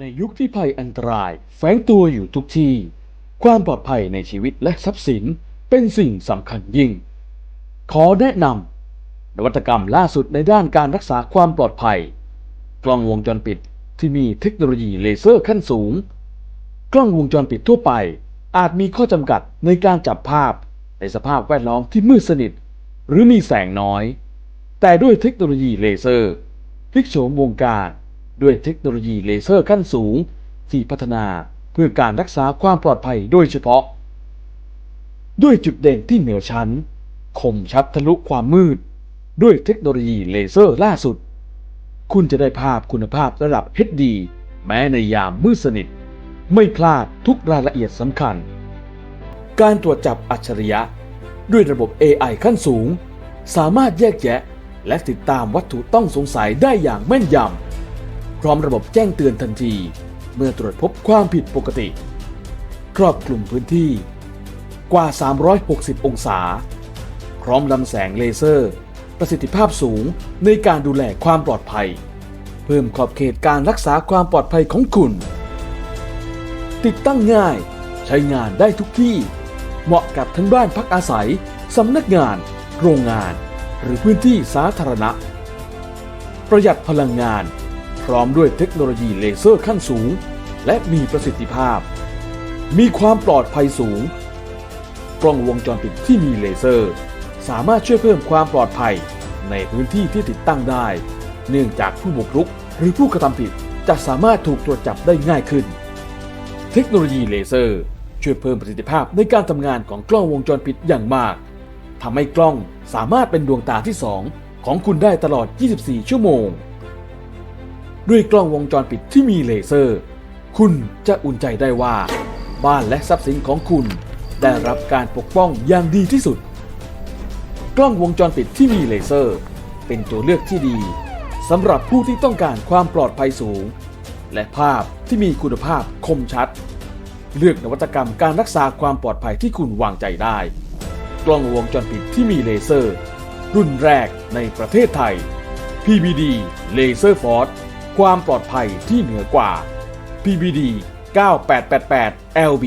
ในยุคที่ภัยอันตราย แฝงตัวอยู่ทุกที่ ความปลอดภัยในชีวิตและทรัพย์สินเป็นสิ่งสำคัญยิ่ง ขอแนะนำนวัตกรรมล่าสุดในด้านการรักษาความปลอดภัย กล้องวงจรปิดที่มีเทคโนโลยีเลเซอร์ขั้นสูง กล้องวงจรปิดทั่วไป อาจมีข้อจำกัดในการจับภาพ ในสภาพแวดล้อมที่มืดสนิท หรือมีแสงน้อย แต่ด้วยเทคโนโลยีเลเซอร์พลิกโฉมวงการ ด้วยเทคโนโลยีเลเซอร์ขั้นสูง ที่พัฒนาเพื่อการรักษาความปลอดภัยโดยเฉพาะ ด้วยจุดเด่นที่เหนือชั้น คมชัดทะลุความมืด ด้วยเทคโนโลยีเลเซอร์ล่าสุด คุณจะได้ภาพคุณภาพระดับ HD แม้ในยามมืดสนิท ไม่พลาดทุกรายละเอียดสำคัญ การตรวจจับอัจฉริยะ ด้วยระบบ AI ขั้นสูง สามารถแยกแยะ และติดตามวัตถุต้องสงสัยได้อย่างแม่นยำ พร้อมระบบแจ้งเตือนทันที เมื่อตรวจพบความผิดปกติ ครอบคลุมพื้นที่ กว่า 360 องศา พร้อมลำแสงเลเซอร์ ประสิทธิภาพสูงในการดูแลความปลอดภัย เพิ่มขอบเขตการรักษาความปลอดภัยของคุณ ติดตั้งง่ายใช้งานได้ทุกที่ เหมาะกับทั้งบ้านพักอาศัย สำนักงาน โรงงาน หรือพื้นที่สาธารณะ ประหยัดพลังงาน พร้อมด้วยเทคโนโลยีเลเซอร์ขั้นสูง และมีประสิทธิภาพ มีความปลอดภัยสูง กล้องวงจรปิดที่มีเลเซอร์ สามารถช่วยเพิ่มความปลอดภัยในพื้นที่ที่ติดตั้งได้ เนื่องจากผู้บุกรุกหรือผู้กระทำผิดจะสามารถถูกตรวจจับได้ง่ายขึ้น เทคโนโลยีเลเซอร์ช่วยเพิ่มประสิทธิภาพในการทำงานของกล้องวงจรปิดอย่างมากทำให้กล้องสามารถเป็นดวงตาที่2ของคุณได้ตลอด 24 ชั่วโมง ด้วยกล้องวงจรปิดที่มีเลเซอร์ คุณจะอุ่นใจได้ว่า บ้านและทรัพย์สินของคุณ ได้รับการปกป้องอย่างดีที่สุด กล้องวงจรปิดที่มีเลเซอร์ เป็นตัวเลือกที่ดีสำหรับผู้ที่ต้องการความปลอดภัยสูง และภาพที่มีคุณภาพคมชัด เลือกนวัตกรรมการรักษาความปลอดภัยที่คุณวางใจได้ กล้องวงจรปิดที่มีเลเซอร์ รุ่นแรกในประเทศไทย PBD Laser Force ความปลอดภัยที่เหนือกว่า PBD 9888 LB